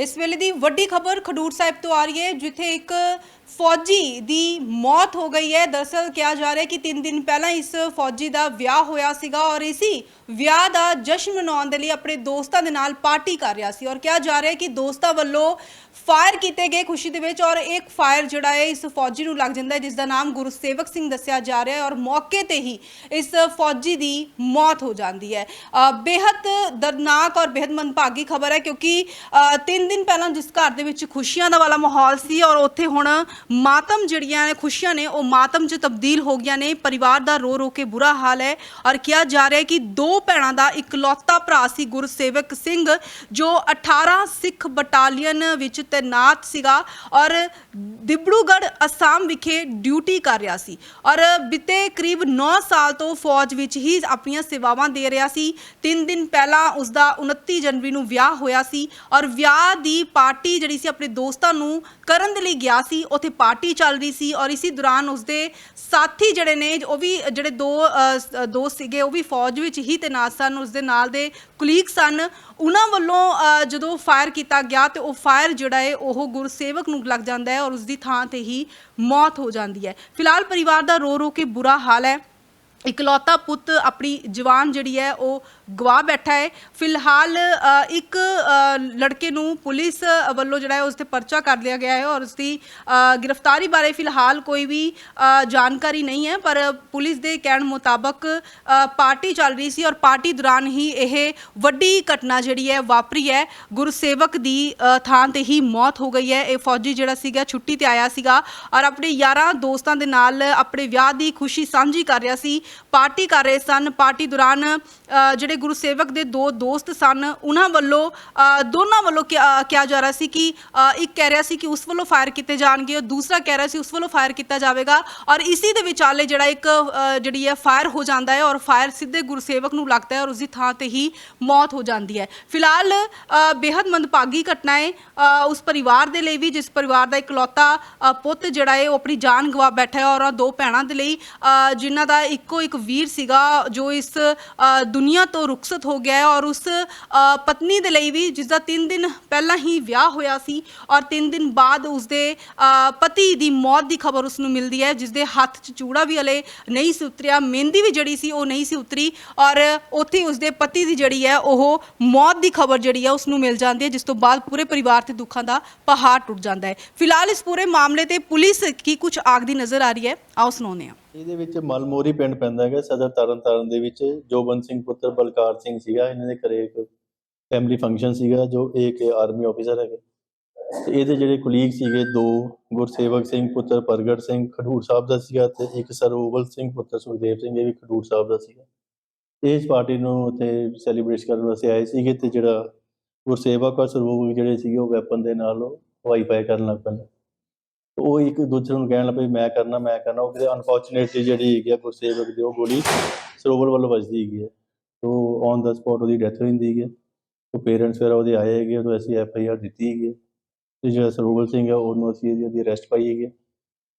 ਇਸ ਵੇਲੇ ਦੀ ਵੱਡੀ ਖਬਰ ਖਡੂਰ ਸਾਹਿਬ ਤੋਂ ਆ ਰਹੀ ਹੈ ਜਿੱਥੇ ਇੱਕ ਫੌਜੀ ਦੀ ਮੌਤ ਹੋ ਗਈ ਹੈ। ਦਰਅਸਲ ਕਿਹਾ ਜਾ ਰਿਹਾ ਹੈ ਕਿ 3 ਦਿਨ ਪਹਿਲਾਂ ਇਸ ਫੌਜੀ ਦਾ ਵਿਆਹ ਹੋਇਆ ਸੀਗਾ ਔਰ ਇਸੀ ਵਿਆਹ ਦਾ ਜਸ਼ਨ ਮਨਾਉਣ ਦੇ ਲਈ ਆਪਣੇ ਦੋਸਤਾਂ ਦੇ ਨਾਲ ਪਾਰਟੀ ਕਰ ਰਿਹਾ ਸੀ। ਔਰ ਕਿਹਾ ਜਾ ਰਿਹਾ ਹੈ ਕਿ ਦੋਸਤਾਂ ਵੱਲੋਂ ਫਾਇਰ ਕੀਤੇ ਗਏ ਖੁਸ਼ੀ ਦੇ ਵਿੱਚ ਔਰ ਇੱਕ ਫਾਇਰ ਜਿਹੜਾ ਹੈ ਇਸ ਫੌਜੀ ਨੂੰ ਲੱਗ ਜਾਂਦਾ ਹੈ ਜਿਸ ਦਾ ਨਾਮ ਗੁਰਸੇਵਕ ਸਿੰਘ ਦੱਸਿਆ ਜਾ ਰਿਹਾ ਹੈ ਔਰ ਮੌਕੇ ਤੇ ਹੀ ਇਸ ਫੌਜੀ ਦੀ ਮੌਤ ਹੋ ਜਾਂਦੀ ਹੈ। ਅ, ਬੇਹੱਦ ਦਰਦਨਾਕ ਔਰ ਬੇਹੱਦ ਮੰਦਭਾਗੀ ਖਬਰ ਹੈ ਕਿਉਂਕਿ 3 ਦਿਨ ਪਹਿਲਾਂ ਜਿਸ ਘਰ ਦੇ ਵਿੱਚ ਖੁਸ਼ੀਆਂ ਦਾ ਵਾਲਾ ਮਾਹੌਲ ਸੀ ਔਰ ਉੱਥੇ ਹੁਣ ਮਾਤਮ ਜਿਹੜੀਆਂ ਨੇ, ਖੁਸ਼ੀਆਂ ਨੇ, ਉਹ ਮਾਤਮ 'ਚ ਤਬਦੀਲ ਹੋ ਗਈਆਂ ਨੇ। ਪਰਿਵਾਰ ਦਾ ਰੋ ਰੋ ਕੇ ਬੁਰਾ ਹਾਲ ਹੈ ਔਰ ਕਿਹਾ ਜਾ ਰਿਹਾ ਹੈ ਕਿ ਦੋ ਭੈਣਾਂ ਦਾ ਇਕਲੌਤਾ ਭਰਾ ਸੀ ਗੁਰਸੇਵਕ ਸਿੰਘ, ਜੋ 18 ਸਿੱਖ ਬਟਾਲੀਅਨ ਵਿੱਚ ਤੈਨਾਤ ਸੀਗਾ ਔਰ ਦਿਬੜੂਗੜ੍ਹ ਅਸਾਮ ਵਿਖੇ ਡਿਊਟੀ ਕਰ ਰਿਹਾ ਸੀ। ਔਰ ਬਿਤੇ ਕਰੀਬ 9 ਸਾਲ ਤੋਂ ਫੌਜ ਵਿੱਚ ਹੀ ਆਪਣੀਆਂ ਸੇਵਾਵਾਂ ਦੇ ਰਿਹਾ ਸੀ। 3 ਦਿਨ ਪਹਿਲਾਂ ਉਸ ਦਾ 29 ਜਨਵਰੀ ਨੂੰ ਵਿਆਹ ਹੋਇਆ ਸੀ ਔਰ ਵਿਆਹ ਦੀ ਪਾਰਟੀ ਜਿਹੜੀ ਸੀ, ਆਪਣੇ ਦੋਸਤਾਂ ਨੂੰ ਕਰਨ ਦੇ ਲਈ ਗਿਆ ਸੀ, ਉੱਥੇ ਪਾਰਟੀ ਚੱਲ ਰਹੀ ਸੀ ਔਰ ਇਸੇ ਦੌਰਾਨ ਉਸਦੇ ਸਾਥੀ ਜਿਹੜੇ ਨੇ ਉਹ ਵੀ ਜਿਹੜੇ ਦੋ ਅ, ਦੋਸਤ ਸੀਗੇ ਉਹ ਵੀ ਫੌਜ ਵਿੱਚ ਹੀ ਤੈਨਾਤ ਸਨ। ਉਸਦੇ ਨਾਲ ਦੇ ਕੁਲੀਗ ਸਨ। ਉਹਨਾਂ ਵੱਲੋਂ ਜਦੋਂ ਫਾਇਰ ਕੀਤਾ ਗਿਆ ਤੇ ਉਹ ਫਾਇਰ ਜਿਹੜਾ ਹੈ ਉਹ ਗੁਰਸੇਵਕ ਨੂੰ ਲੱਗ ਜਾਂਦਾ ਹੈ ਔਰ ਉਸਦੀ ਥਾਂ ਤੇ ਹੀ ਮੌਤ ਹੋ ਜਾਂਦੀ ਹੈ। ਫਿਲਹਾਲ ਪਰਿਵਾਰ ਦਾ ਰੋ ਰੋ ਕੇ ਬੁਰਾ ਹਾਲ ਹੈ। ਇਕਲੌਤਾ ਪੁੱਤ ਆਪਣੀ ਜਵਾਨ ਜਿਹੜੀ ਹੈ ਉਹ ਗਵਾ ਬੈਠਾ ਹੈ। ਫਿਲਹਾਲ ਇੱਕ ਲੜਕੇ ਨੂੰ ਪੁਲਿਸ ਵੱਲੋਂ ਜਿਹੜਾ ਹੈ ਉਸ ਤੇ ਪਰਚਾ ਕਰ ਲਿਆ ਗਿਆ ਹੈ ਔਰ ਉਸ ਦੀ ਗ੍ਰਿਫਤਾਰੀ ਬਾਰੇ ਫਿਲਹਾਲ ਕੋਈ ਵੀ ਜਾਣਕਾਰੀ ਨਹੀਂ ਹੈ, ਪਰ ਪੁਲਿਸ ਦੇ ਕਹਿਣ ਮੁਤਾਬਕ ਪਾਰਟੀ ਚੱਲ ਰਹੀ ਸੀ ਔਰ ਪਾਰਟੀ ਦੌਰਾਨ ਹੀ ਇਹ ਵੱਡੀ ਘਟਨਾ ਜਿਹੜੀ ਹੈ ਵਾਪਰੀ ਹੈ। ਗੁਰਸੇਵਕ ਦੀ ਥਾਂ ਤੇ ਹੀ ਮੌਤ ਹੋ ਗਈ ਹੈ। ਇਹ ਫੌਜੀ ਜਿਹੜਾ ਸੀਗਾ ਛੁੱਟੀ ਤੇ ਆਇਆ ਸੀਗਾ ਔਰ ਆਪਣੇ ਯਾਰਾਂ ਦੋਸਤਾਂ ਦੇ ਨਾਲ ਆਪਣੇ ਵਿਆਹ ਦੀ ਖੁਸ਼ੀ ਸਾਂਝੀ ਕਰ ਰਿਹਾ ਸੀ। ਪਾਰਟੀ ਕਰ ਰਹੇ ਸਨ। ਪਾਰਟੀ ਦੌਰਾਨ ਅ, ਜਿਹੜੇ ਗੁਰਸੇਵਕ ਦੇ ਦੋ ਦੋਸਤ ਸਨ ਉਹਨਾਂ ਵੱਲੋਂ ਦੋਨਾਂ ਵੱਲੋਂ ਕਿਹਾ ਕਿਹਾ ਜਾ ਰਿਹਾ ਸੀ ਕਿ ਇੱਕ ਕਹਿ ਰਿਹਾ ਸੀ ਕਿ ਉਸ ਵੱਲੋਂ ਫਾਇਰ ਕੀਤੇ ਜਾਣਗੇ ਔਰ ਦੂਸਰਾ ਕਹਿ ਰਿਹਾ ਸੀ ਉਸ ਵੱਲੋਂ ਫਾਇਰ ਕੀਤਾ ਜਾਵੇਗਾ ਔਰ ਇਸੇ ਦੇ ਵਿਚਾਲੇ ਜਿਹੜਾ ਇੱਕ ਜਿਹੜੀ ਹੈ ਫਾਇਰ ਹੋ ਜਾਂਦਾ ਹੈ ਔਰ ਫਾਇਰ ਸਿੱਧੇ ਗੁਰਸੇਵਕ ਨੂੰ ਲੱਗਦਾ ਹੈ ਔਰ ਉਸ ਦੀ ਥਾਂ ਤੇ ਹੀ ਮੌਤ ਹੋ ਜਾਂਦੀ ਹੈ। ਫਿਲਹਾਲ ਅ, ਬੇहद ਮੰਦਭਾਗੀ ਘਟਨਾ ਹੈ ਉਸ ਪਰਿਵਾਰ ਦੇ ਲਈ ਵੀ ਜਿਸ ਪਰਿਵਾਰ ਦਾ ਇਕਲੌਤਾ ਪੁੱਤ ਜਿਹੜਾ ਹੈ ਉਹ ਆਪਣੀ ਜਾਨ ਗਵਾ ਬੈਠਾ ਹੈ ਔਰ ਦੋ ਭੈਣਾਂ ਦੇ ਲਈ ਅ, ਜਿਨ੍ਹਾਂ ਦਾ ਇੱਕੋ ਇੱਕ ਵੀਰ ਸੀਗਾ ਜੋ ਇਸ ਦੁਨੀਆ ਤੋਂ ਰੁਖਸਤ ਹੋ ਗਿਆ ਹੈ ਔਰ ਉਸ ਪਤਨੀ ਦੇ ਲਈ ਵੀ ਜਿਸ ਦਾ 3 ਦਿਨ ਪਹਿਲਾਂ ਹੀ ਵਿਆਹ ਹੋਇਆ ਸੀ ਔਰ 3 ਦਿਨ ਬਾਅਦ ਉਸ ਦੇ ਪਤੀ ਦੀ ਮੌਤ ਦੀ ਖਬਰ ਉਸ ਨੂੰ ਮਿਲਦੀ ਹੈ ਜਿਸ ਦੇ ਹੱਥ 'ਚ ਚੂੜਾ ਵੀ ਹਲੇ ਨਹੀਂ ਸੀ ਉਤਰਿਆ, ਮਹਿੰਦੀ ਵੀ ਜਿਹੜੀ ਸੀ, ਉਹ ਨਹੀਂ ਸੀ ਉਤਰੀ ਔਰ ਉੱਥੇ ਉਸ ਦੇ ਪਤੀ ਦੀ ਜਿਹੜੀ ਹੈ ਉਹ ਮੌਤ ਦੀ ਖਬਰ ਜਿਹੜੀ ਹੈ ਉਸ ਨੂੰ ਮਿਲ ਜਾਂਦੀ ਹੈ, ਜਿਸ ਤੋਂ ਬਾਅਦ ਪੂਰੇ ਪਰਿਵਾਰ ਤੇ ਦੁੱਖਾਂ ਦਾ ਪਹਾੜ ਟੁੱਟ ਜਾਂਦਾ ਹੈ। ਫਿਲਹਾਲ ਇਸ ਪੂਰੇ ਮਾਮਲੇ ਤੇ ਪੁਲਿਸ ਕੀ ਕੁਝ ਆਖਦੀ ਨਜ਼ਰ ਆ ਰਹੀ ਹੈ, ਆਓ ਸੁਣਾਉਂਦੇ ਹਾਂ। ਇਹਦੇ ਵਿੱਚ ਮਲਮੋਰੀ ਪਿੰਡ ਪੈਂਦਾ ਹੈਗਾ, ਸਦਰ ਤਰਨਤਾਰਨ ਦੇ ਵਿੱਚ, ਜੋਬਨ ਸਿੰਘ ਪੁੱਤਰ ਬਲਕਾਰ ਸਿੰਘ ਸੀਗਾ, ਇਹਨਾਂ ਦੇ ਘਰੇ ਇੱਕ ਫੈਮਿਲੀ ਫੰਕਸ਼ਨ ਸੀਗਾ, ਜੋ ਇੱਕ ਆਰਮੀ ਆਫੀਸਰ ਹੈਗੇ। ਤੇ ਇਹਦੇ ਜਿਹੜੇ ਕੁਲੀਗ ਸੀਗੇ ਦੋ, ਗੁਰਸੇਵਕ ਸਿੰਘ ਪੁੱਤਰ ਪ੍ਰਗਟ ਸਿੰਘ ਖਡੂਰ ਸਾਹਿਬ ਦਾ ਸੀਗਾ ਤੇ ਇੱਕ ਸਰੋਵਲ ਸਿੰਘ ਪੁੱਤਰ ਸੁਖਦੇਵ ਸਿੰਘ, ਇਹ ਵੀ ਖਡੂਰ ਸਾਹਿਬ ਦਾ ਸੀਗਾ। ਇਸ ਪਾਰਟੀ ਨੂੰ ਉੱਥੇ ਸੈਲੀਬ੍ਰੇਟ ਕਰਨ ਵਾਸਤੇ ਆਏ ਸੀਗੇ ਤੇ ਜਿਹੜਾ ਗੁਰਸੇਵਕ ਔਰ ਸਰੋਵਲ ਜਿਹੜੇ ਸੀਗੇ ਉਹ ਵੈਪਨ ਦੇ ਨਾਲ ਉਹ ਹਵਾਈ ਕਰਨ ਲੱਗ ਪਏ ਉਹ ਇੱਕ ਦੂਜੇ ਨੂੰ ਕਹਿਣ ਲੱਗ ਮੈਂ ਕਰਨਾ ਮੈਂ ਕਰਨਾ। ਉਹ ਕਿਤੇ ਅਨਫੋਰਚੂਨੇਟਲੀ ਜਿਹੜੀ ਹੈਗੀ ਆ ਗੁਰਸੇਵਕ ਦੀ ਉਹ ਗੋਲੀ ਸਰੋਵਰ ਵੱਲੋਂ ਵੱਜਦੀ ਹੈਗੀ ਹੈ ਤੋ ਔਨ ਦਾ ਸਪੌਟ ਉਹਦੀ ਡੈਥ ਹੋ ਜਾਂਦੀ ਹੈਗੀ ਹੈ ਤੋ ਪੇਰੈਂਟਸ ਫਿਰ ਉਹਦੇ ਆਏ ਹੈਗੇ ਉਹ ਅਸੀਂ ਐਫ ਆਈ ਆਰ ਦਿੱਤੀ ਹੈਗੀ ਹੈ ਤੇ ਜਿਹੜਾ ਸਰੋਵਰ ਸਿੰਘ ਹੈ ਉਹਨੂੰ ਅਸੀਂ ਇਹਦੀ- ਅਰੈਸਟ ਪਾਈ ਹੈਗੀ ਹੈ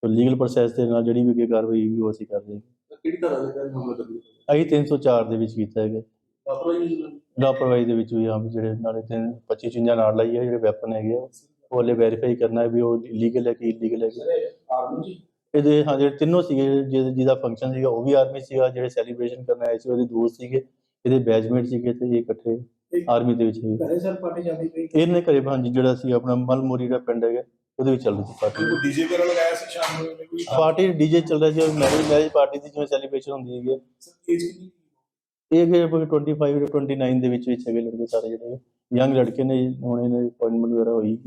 ਤੋ ਲੀਗਲ ਪ੍ਰੋਸੈਸ ਦੇ ਨਾਲ ਜਿਹੜੀ ਵੀ ਅੱਗੇ ਕਾਰਵਾਈ ਹੋਏਗੀ ਉਹ ਅਸੀਂ ਕਰ ਦੇਵਾਂਗੇ ਕਿਹੜੀ ਤਰ੍ਹਾਂ ਦੇ ਹਮਲਾ ਕਰਦੇ ਅਸੀਂ 304 ਦੇ ਵਿੱਚ ਕੀਤਾ ਹੈਗਾ। ਲਾਪਰਵਾਹੀ ਦੇ ਵਿੱਚ ਵੀ ਹਾਂ ਵੀ ਜਿਹੜੇ ਨਾਲੇ ਤਿੰਨ 25 ਚੀਜ਼ਾਂ ਨਾਲ ਲਾਈ ਹੈ ਜਿਹੜੇ ਵੈਪਨ ਹੈਗੇ ਆ। ਉਹ ਹਲੇ ਵੈਰੀਫਾਈ ਕਰਨਾ ਹੈ ਵੀ ਉਹ ਲੀਗਲ ਹੈ ਕਿ ਇਲੀਗਲ ਹੈ ਕਿ ਆਰਮੀ ਜੀ? ਇਹਦੇ ਹਾਂ ਜਿਹੜੇ ਤਿੰਨੋਂ ਸੀਗੇ ਜਿਹਦਾ ਜਿਹਦਾ ਫੰਕਸ਼ਨ ਸੀਗਾ ਉਹ ਵੀ ਆਰਮੀ ਸੀਗਾ ਜਿਹੜੇ ਸੈਲੀਬ੍ਰੇਸ਼ਨ ਕਰਨ ਆਏ ਸੀ ਉਹਦੇ ਦੋਸਤ ਸੀਗੇ ਇਹਦੇ ਬੈਚਮੇਟ ਸੀਗੇ ਤੇ ਇਹ ਇਕੱਠੇ ਆਰਮੀ ਦੇ ਵਿੱਚ ਸੀਗੇ। ਘਰੇ ਸਰ ਪਾਰਟੀ ਜਾਂਦੀ ਪਈ ਇਹਨੇ ਘਰੇ ਹਾਂਜੀ ਜਿਹੜਾ ਸੀ ਆਪਣਾ ਮਲਮੋਰੀ ਦਾ ਪਿੰਡ ਹੈਗਾ ਉਹਦੇ ਵਿੱਚ ਚੱਲ ਰਹੀ ਸੀ ਪਾਰਟੀ ਕੋਈ ਡੀਜੇ ਕਰਨ ਲਗਾਇਆ ਸੀ ਸ਼ਾਮ ਨੂੰ? ਕੋਈ ਪਾਰਟੀ ਡੀਜੇ ਚੱਲ ਰਿਹਾ ਸੀ ਮੈਰਿਜ ਮੈਰਿਜ ਪਾਰਟੀ ਦੀ ਜਿਵੇਂ ਸੈਲੀਬ੍ਰੇਸ਼ਨ ਹੁੰਦੀ ਹੈਗੀ ਹੈ। ਕਿੰਨੀ ਇਹ ਕਿ 25 ਤੋਂ 29 ਦੇ ਵਿੱਚ ਵਿੱਚ ਹੈਗੇ ਲੜਕੇ ਸਾਰੇ ਜਿਹੜੇ ਯੰਗ ਲੜਕੇ ਨੇ ਹੁਣ ਇਹਨੇ ਅਪਾਇੰਟਮੈਂਟ ਵਗੈਰਾ ਹੋਈ।